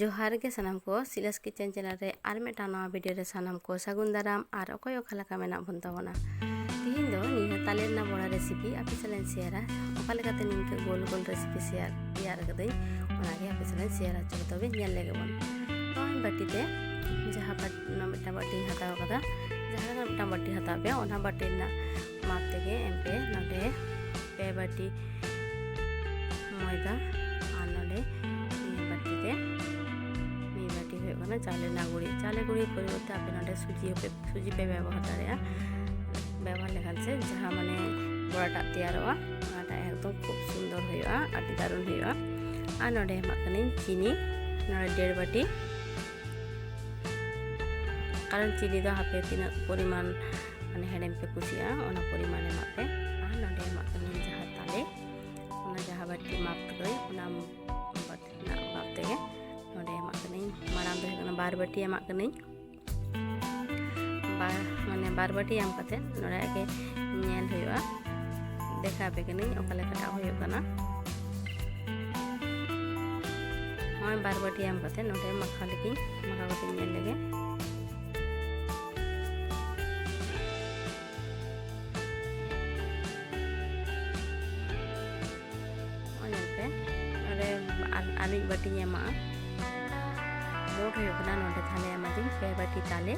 ᱡᱚᱦᱟᱨ ᱜᱮ ᱥᱟᱱᱟᱢ ᱠᱚ ᱥᱤᱞᱟᱥ ᱠᱤᱪᱮᱱ ᱪᱮᱱᱮᱞ ᱨᱮ ᱟᱨ ᱢᱤᱫᱴᱟᱝ ᱱᱟᱣᱟ ᱵᱷᱤᱰᱤᱭᱳ ᱨᱮ ᱥᱟᱱᱟᱢ ᱠᱚ ᱥᱟᱹᱜᱩᱱ ᱫᱟᱨᱟᱢ ᱟᱨ ᱚᱠᱚᱭ ᱚᱠᱟ ᱞᱮᱠᱟ ᱢᱮᱱᱟᱜ ᱵᱚᱱ ᱛᱟᱵᱚᱱᱟ ᱛᱮᱦᱮᱧ ᱫᱚ ᱱᱤᱭᱟᱹ ᱛᱟᱞᱮ ᱨᱮᱱᱟᱜ ᱵᱚᱲᱟ ᱨᱮᱥᱤᱯᱤ ᱟᱯᱮ ᱥᱟᱞᱟᱜ ᱥᱮᱭᱟᱨᱟ ᱚᱠᱟ ᱞᱮᱠᱟᱛᱮ ᱱᱤᱝᱠᱟᱹ ᱜᱳᱞ ᱜᱳᱞ ᱨᱮᱥᱤᱯᱤ ᱥᱮᱭᱟᱨ ᱛᱮᱭᱟᱨ ᱠᱟᱹᱫᱟᱹᱧ ᱚᱱᱟᱜᱮ ᱟᱯᱮ ᱥᱟᱞᱟᱜ ᱥᱮᱭᱟᱨ ᱦᱚᱪᱚ ᱛᱚᱵᱮ ᱧᱮᱞ ᱞᱮᱜᱮ ᱵᱚᱱ ᱱᱚᱜᱼᱚᱭ ᱵᱟᱹᱴᱤᱛᱮ ᱡᱟᱦᱟᱸ ᱚᱱᱟ ᱢᱤᱫᱴᱟᱝ ᱵᱟᱹᱴᱤᱧ ᱦᱟᱛᱟᱣ ᱠᱟᱫᱟ ᱡᱟᱦᱟᱸ ᱞᱮᱠᱟ ᱢᱤᱫᱴᱟᱝ ᱵᱟᱹᱴᱤ ᱦᱟᱛᱟᱣ ᱯᱮ ᱚᱱᱟ ᱵᱟᱹᱴᱤ ᱨᱮᱱᱟᱜ ᱢᱟᱯ ᱛᱮᱜᱮ ᱮᱢ ᱯᱮ ᱱᱚᱰᱮ ᱯᱮ ᱵᱟᱹᱴᱤ ᱢᱚᱭᱫᱟ ಕಾರಣ ಚಾಲೆನಾಗುರಿ ಚಾಲೆಗುರಿ ಪರಿವರ್ತೆ আপনি নটা সুজি সুজি পে ব্যবহার দাঁড়িয়ে ব্যবহার লেখান সে যাহা মানে বড়াটা তৈয়ারোয়া বড়াটা একদম খুব সুন্দর হইয়া আটি দারুণ হইয়া। আর নডে মাখানি চিনি নডে দেড় বাটি কারণ চিনি দো হাফে তিন পরিমাণ মানে হেডেম পে কুচিয়া অনা পরিমাণে মাপে ᱵᱟᱨ ᱵᱟᱴᱤ ᱮᱢᱟᱜ ᱠᱟᱹᱱᱟᱹᱧ ᱵᱟᱨ ᱢᱟᱱᱮ ᱵᱟᱨ ᱵᱟᱴᱤ ᱮᱢ ᱠᱟᱛᱮ ᱱᱚᱰᱮ ᱟᱜᱮ ᱧᱮᱞ ᱦᱩᱭᱩᱜᱼᱟ ᱫᱮᱠᱷᱟ ᱟᱯᱮ ᱠᱟᱹᱱᱟᱹᱧ ᱚᱠᱟ ᱞᱮᱠᱟᱴᱟᱜ ᱦᱩᱭᱩᱜ ᱠᱟᱱᱟ ᱱᱚᱜᱼᱚᱭ ᱵᱟᱨ ᱵᱟᱴᱤ ᱮᱢ ᱠᱟᱛᱮ ᱱᱚᱰᱮ ᱢᱟᱠᱷᱟᱣ ᱞᱮᱜᱤᱧ ᱢᱟᱠᱷᱟᱣ ᱠᱟᱛᱮ ᱧᱮᱞ ᱞᱮᱜᱮ ᱟᱨ ᱢᱤᱫ ᱵᱟᱹᱴᱤᱧ ᱮᱢᱟᱜᱼᱟ ᱨᱮᱵᱚᱱᱟ ᱱᱚᱰᱮ ᱛᱟᱦᱞᱮ ᱮᱢᱟᱫᱤᱧ ᱯᱮ ᱵᱟᱴᱤ ᱛᱟᱞᱮ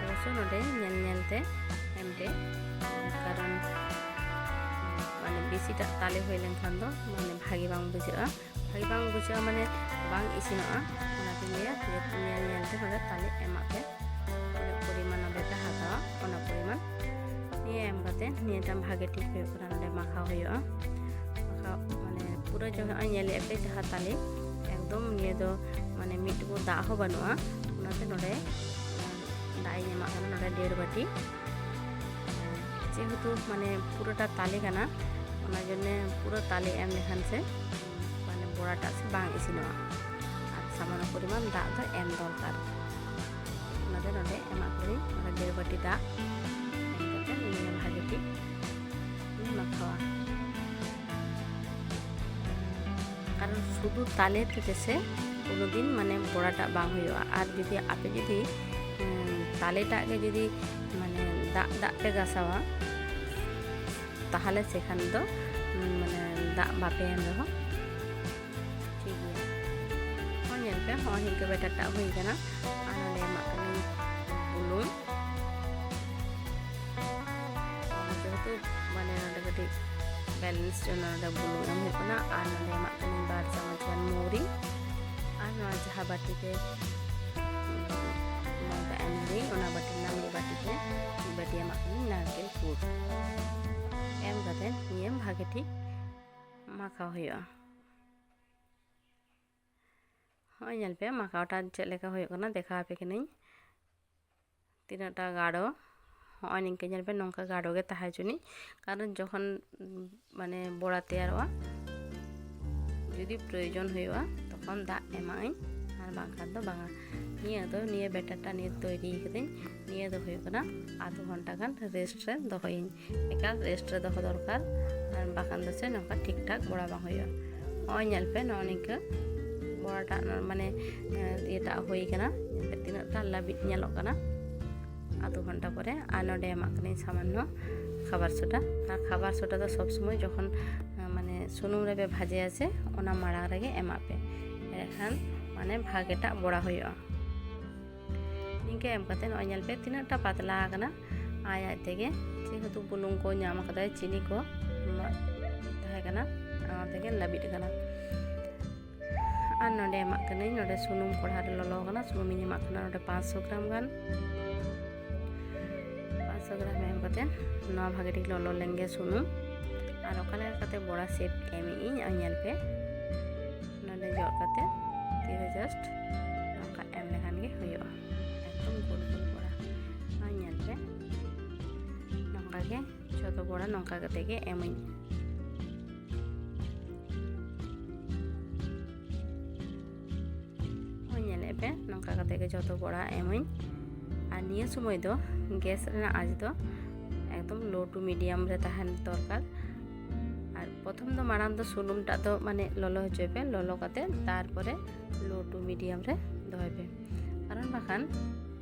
ᱚᱵᱚᱥᱥᱚ ᱱᱚᱰᱮ ᱧᱮᱞ ᱧᱮᱞᱛᱮ ᱮᱢᱯᱮ ᱠᱟᱨᱚᱱ ᱢᱟᱱᱮ ᱵᱮᱥᱤᱴᱟᱜ ᱛᱟᱞᱮ ᱦᱩᱭ ᱞᱮᱱᱠᱷᱟᱱ ᱫᱚ ᱢᱟᱱᱮ ᱵᱷᱟᱜᱮ ᱵᱟᱝ ᱵᱩᱡᱷᱟᱹᱜᱼᱟ ᱵᱷᱟᱜᱮ ᱵᱟᱝ ᱵᱩᱡᱷᱟᱹᱜᱼᱟ ᱢᱟᱱᱮ ᱵᱟᱝ ᱤᱥᱤᱱᱚᱜᱼᱟ ᱚᱱᱟᱛᱤᱧ ᱞᱟᱹᱭᱟ ᱧᱮᱞ ᱧᱮᱞᱛᱮ ᱱᱚᱰᱮ ᱛᱟᱞᱮ ᱮᱢᱟᱜ ᱯᱮ ᱚᱱᱟ ᱯᱚᱨᱤᱢᱟᱱ ᱱᱚᱰᱮ ᱯᱮ ᱦᱟᱛᱟᱣᱟ ᱚᱱᱟ ᱯᱚᱨᱤᱢᱟᱱ নিয়ে এম কাতে নিয়ে এটা ভাগে ঠিক হয়ে পড়া নডে মাখা হয়ে মাখা মানে পুরো জমে ᱧᱮᱞᱮᱜᱼᱟ ᱯᱮ ᱡᱟᱦᱟᱸ ᱛᱟᱞᱮ ᱮᱠᱫᱚᱢ ᱱᱤᱭᱟᱹ ᱫᱚ ᱢᱟᱱᱮ ᱢᱤᱫ ᱴᱩᱠᱩ ᱫᱟᱜ ᱦᱚᱸ ᱵᱟᱹᱱᱩᱜᱼᱟ ᱚᱱᱟᱛᱮ ᱱᱚᱰᱮ ᱫᱟᱜ ᱤᱧ ᱮᱢᱟᱜ ᱠᱟᱱᱟ ᱱᱚᱰᱮ ᱰᱮᱲ ᱵᱟᱴᱤ যেহেতু মানে পুরোটা তালে কানা ওনার জন্য পুরো তালে এম লেখান সে মানে বড়াটা সে বাং ইসিনোয়া আর সামান্য পরিমাণ দাগ দো এম দরকার ওনাদের নডে এমা করি মানে দেড় বাটি দাগ এম কাতে নিয়ে ভাগে ঠিক মাখাওয়া কারণ শুধু তালে তেতেছে কোনো দিন ᱢᱟᱱᱮ ᱵᱚᱲᱟᱴᱟᱜ ᱵᱟᱝ ᱦᱩᱭᱩᱜᱼᱟ ᱟᱨ ᱡᱩᱫᱤ ᱟᱯᱮ ᱡᱩᱫᱤ ᱛᱟᱞᱮᱴᱟᱜ ᱜᱮ ᱡᱩᱫᱤ ᱢᱟᱱᱮ ᱫᱟᱜ ᱫᱟᱜ ᱯᱮ ᱜᱟᱥᱟᱣᱟ ᱛᱟᱦᱚᱞᱮ ᱥᱮᱠᱷᱟᱱ ᱫᱚ ᱢᱟᱱᱮ ᱫᱟᱜ ᱵᱟᱯᱮ ᱮᱢ ᱨᱮᱦᱚᱸ ᱴᱷᱤᱠ ᱜᱮᱭᱟ ᱦᱚᱸ ᱧᱮᱞ ᱯᱮ ᱦᱚᱸᱜᱼᱚᱭ ᱱᱤᱝᱠᱟᱹ ᱵᱮᱴᱟᱨᱴᱟᱜ ᱦᱩᱭ ᱠᱟᱱᱟ ᱟᱨ ᱱᱚᱰᱮ ᱮᱢᱟᱜ ᱠᱟᱹᱱᱟᱹᱧ ᱵᱩᱞᱩᱝ ᱡᱮᱦᱮᱛᱩ ᱢᱟᱱᱮ ᱱᱚᱰᱮ ᱠᱟᱹᱴᱤᱡ balance dyan na nagbulong ang hirap na ano na yung makanin bar sa mga dyan muri ano ang jahabat ite mga daan ri una batin lang di batite di bati yung makanin nagil food em gaten niyem bhageti মাখা হইয়া হয় ᱧᱮᱞ ᱯᱮ ᱢᱟᱠᱟᱣᱴᱟ ᱪᱮᱫ ᱞᱮᱠᱟ ᱦᱩᱭᱩᱜ ᱠᱟᱱᱟ ᱫᱮᱠᱷᱟᱣ ᱟᱯᱮ ᱠᱟᱹᱱᱟᱹᱧ ᱛᱤᱱᱟᱹᱜ ᱴᱟ ᱜᱟᱲᱚ অনেকে জানবে নৌকা গাড়োগে তাহার জন্যই। কারণ যখন মানে বড়াতে আর যদি প্রয়োজন হইয়া তখন দা এমাই আর বাংখার তো বাঙা নিয়ে তো, নিয়ে বেটারটা নিয়ে তৈরি কদিন নিয়ে তো হয়ে কিনা আধ ঘণ্টা গান রেস্টে দহইন একা রেস্টে দহ দরকার। আর বাকান দোষে নৌকা ঠিকঠাক বড়া বাং হইয়া। অয় নেলপে ননিকা বড়াটা মানে এটা হয়ে কিনা তিনটা লাভ নেলক কিনা আধ ঘণ্টা পরে আর নডে আমাকে সামান্য খাবার সোটা আর খাবার সোটা তো সবসময় যখন মানে সুনুম রেবে ভাজে আছে, ওনা মারা রেগে এমাপে এখান মানে ভাগেটা বড়া হইয়া। নিকে এম কাতে নয় নেলপে তিনটা পাতলা আকানা আয় আয় থেকে যেহেতু বুলুং কো নাম কাদায় চিনি কো তাহেকানা আমার থেকে লাবিট কানা আর নডে এমাক কানাই নডে সুনুম কড়া রে ললো কানা সুনুমিনি এমাক কানা নডে 500 গ্রাম গান। ᱫᱚᱥᱚᱜᱨᱟ ᱮᱢ ᱠᱟᱛᱮ ᱱᱚᱣᱟ ᱵᱷᱟᱜᱮ ᱴᱷᱤᱠ ᱞᱚᱞᱚ ᱞᱮᱸᱜᱮ ᱥᱩᱱᱩᱢ ᱟᱨ ᱚᱠᱟ ᱞᱮᱠᱟ ᱠᱟᱛᱮ ᱵᱚᱲᱟ ᱥᱮᱯ ᱮᱢ ᱤᱧ ᱟᱨ ᱧᱮᱞ ᱯᱮ ᱱᱚᱰᱮ ᱡᱚᱫ ᱠᱟᱛᱮ ᱛᱤᱨᱮ ᱡᱟᱥᱴ ᱱᱚᱝᱠᱟ ᱮᱢ ᱞᱮᱠᱷᱟᱱ ᱜᱮ ᱦᱩᱭᱩᱜᱼᱟ ᱮᱠᱫᱚᱢ ᱜᱳᱞ ᱜᱳᱞ ᱵᱚᱲᱟ ᱱᱚᱣᱟ ᱧᱮᱞ ᱯᱮ ᱱᱚᱝᱠᱟ ᱜᱮ ᱡᱚᱛᱚ ᱵᱚᱲᱟ ᱱᱚᱝᱠᱟ ᱠᱟᱛᱮ ᱜᱮ ᱮᱢᱟᱹᱧ ᱧᱮᱞᱮᱫ ᱯᱮ ᱱᱚᱝᱠᱟ ᱠᱟᱛᱮ ᱜᱮ ᱡᱚᱛᱚ ᱵᱚᱲᱟ ᱮᱢᱟᱹᱧ ᱟᱨ ᱱᱤᱭᱟᱹ ᱥᱚᱢᱚᱭ ᱫᱚ ᱜᱮᱥ ᱨᱮᱱᱟᱜ ᱟᱸᱪ ᱫᱚ ᱮᱠᱫᱚᱢ ᱞᱳ ᱴᱩ ᱢᱤᱰᱤᱭᱟᱢ ᱨᱮ ᱛᱟᱦᱮᱱ ᱫᱚᱨᱠᱟᱨ ᱟᱨ ᱯᱨᱚᱛᱷᱚᱢ ᱫᱚ ᱢᱟᱲᱟᱝ ᱫᱚ ᱥᱩᱱᱩᱢᱴᱟᱜ ᱫᱚ ᱢᱟᱱᱮ ᱞᱚᱞᱚ ᱦᱚᱪᱚᱭ ᱯᱮ ᱞᱚᱞᱚ ᱠᱟᱛᱮ ᱛᱟᱨᱯᱚᱨᱮ ᱞᱳ ᱴᱩ ᱢᱤᱰᱤᱭᱟᱢ ᱨᱮ ᱫᱚᱦᱚᱭ ᱯᱮ ᱠᱟᱨᱚᱱ ᱵᱟᱠᱷᱟᱱ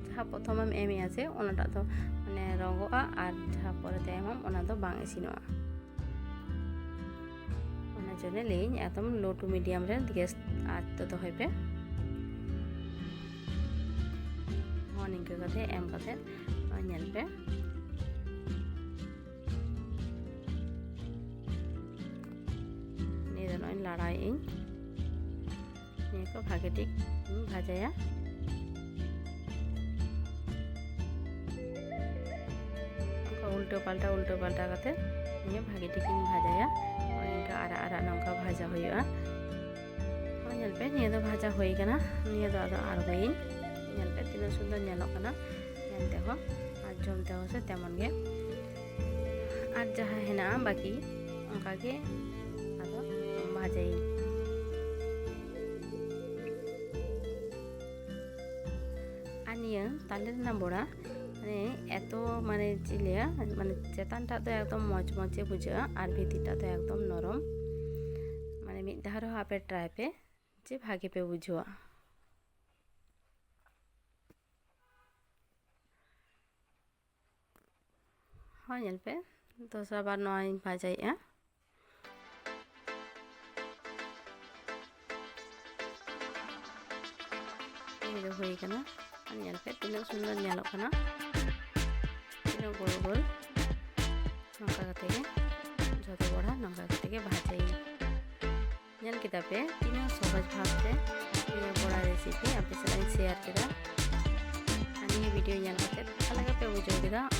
ᱡᱟᱦᱟᱸ ᱯᱨᱚᱛᱷᱚᱢᱮᱢ ᱮᱢᱮᱜᱼᱟ ᱥᱮ ᱚᱱᱟᱴᱟᱜ ᱫᱚ ᱢᱟᱱᱮ ᱨᱚᱝᱜᱚᱜᱼᱟ ᱟᱨ ᱡᱟᱦᱟᱸ ᱯᱚᱨᱮᱛᱮ ᱮᱢᱟᱢ ᱚᱱᱟ ᱫᱚ ᱵᱟᱝ ᱤᱥᱤᱱᱚᱜᱼᱟ ᱚᱱᱟ ᱡᱚᱱᱱᱮ ᱞᱟᱹᱭᱟᱹᱧ ᱮᱠᱫᱚᱢ ᱞᱳ ᱴᱩ ᱢᱤᱰᱤᱭᱟᱢ ᱨᱮ ᱜᱮᱥ ᱟᱸᱪ ᱫᱚ ᱫᱚᱦᱚᱭ ᱯᱮ ᱦᱚᱸ ᱱᱤᱝᱠᱟᱹ ᱠᱟᱛᱮ ᱮᱢ ᱠᱟᱛᱮ ᱧᱮᱞ ᱯᱮ ᱱᱤᱭᱟᱹ ᱫᱚ ᱱᱚᱜᱼᱚᱭ ᱞᱟᱲᱟᱭᱮᱫ ᱤᱧ ᱱᱤᱭᱟᱹ ᱠᱚ ᱵᱷᱟᱜᱮ ᱴᱷᱤᱠ ᱤᱧ ᱵᱷᱟᱡᱟᱭᱟ উল্টো পাল্টা উল্টো পাল্টা কাতে নিয়ে ভাগে টিকিন ভাজায়া অনেকটা আরা আরা নঙ্কা ভাজা হইয়া ᱧᱮᱞ ᱯᱮ ᱱᱤᱭᱟᱹ ᱫᱚ ᱵᱷᱟᱡᱟ ᱦᱩᱭ ᱠᱟᱱᱟ ᱱᱤᱭᱟᱹ ᱫᱚ ᱟᱫᱚ ᱟᱬᱜᱚᱭᱤᱧ ᱧᱮᱞ ᱯᱮ ᱛᱤᱱᱟᱹᱜ ᱥᱩᱱᱫᱚᱨ ᱧᱮᱞᱚᱜ ᱠᱟᱱᱟ ᱧᱮᱞ ᱛᱮᱦᱚᱸ ᱟᱨ ᱡᱚᱢ ᱛᱮᱦᱚᱸ ᱥᱮ ᱛᱮᱢᱚᱱ ᱜᱮ ᱟᱨ ᱡᱟᱦᱟᱸ ᱦᱮᱱᱟᱜᱼᱟ ᱵᱟᱹᱠᱤ ᱚᱱᱠᱟ ᱜᱮ ᱟᱫᱚ ᱵᱷᱟᱡᱟᱭᱤᱧ ᱟᱨ ᱱᱤᱭᱟᱹ ᱛᱟᱞᱮ ᱨᱮᱱᱟᱜ ᱵᱚᱲᱟ মানে এত মানে চিলিয়া মানে চেতানটা তো একদম মচমচে বুঝায় আর ভিতিরটা তো একদম নরম মানে মিদ ধারও আপে ট্রাই পে যে ভাগে পে বুঝুয়া ᱦᱚᱸ ᱧᱮᱞ ᱯᱮ ᱫᱚᱥᱨᱟ ᱵᱟᱨ ᱱᱚᱣᱟᱧ ᱵᱷᱟᱡᱟᱭᱮᱜᱼᱟ ᱦᱩᱭ ᱠᱟᱱᱟ ᱧᱮᱞ ᱯᱮ ᱛᱤᱱᱟᱹᱜ ᱥᱩᱱᱫᱚᱨ ᱧᱮᱞᱚᱜ ᱠᱟᱱᱟ ᱛᱤᱱᱟᱹᱜ ᱜᱳᱞ ᱜᱳᱞ ᱱᱚᱝᱠᱟ ᱠᱟᱛᱮ ᱜᱮ ᱡᱷᱚᱛᱚ ᱵᱚᱲᱟ ᱱᱚᱝᱠᱟ ᱠᱟᱛᱮ ᱜᱮ ᱵᱷᱟᱡᱟᱭᱮᱜᱼᱟ ᱧᱮᱞ ᱠᱮᱫᱟ ᱯᱮ ᱛᱤᱱᱟᱹᱜ ᱥᱚᱦᱚᱡ ᱵᱷᱟᱵᱛᱮ ᱱᱤᱭᱟᱹ ᱵᱚᱲᱟ ᱨᱮᱥᱤᱯি ᱟᱯᱮ ᱥᱟᱞᱟᱜ ᱤᱧ ᱥᱮᱭᱟᱨ ᱠᱮᱫᱟ ᱟᱨ ᱱᱤᱭᱟᱹ ᱵᱷᱤᱰᱤᱭᱳ ᱧᱮᱞ ᱠᱟᱛᱮ ᱚᱠᱟ ᱞᱮᱠᱟ ᱯᱮ ᱵᱩᱡᱷᱟᱹᱣ ᱠᱮᱫᱟ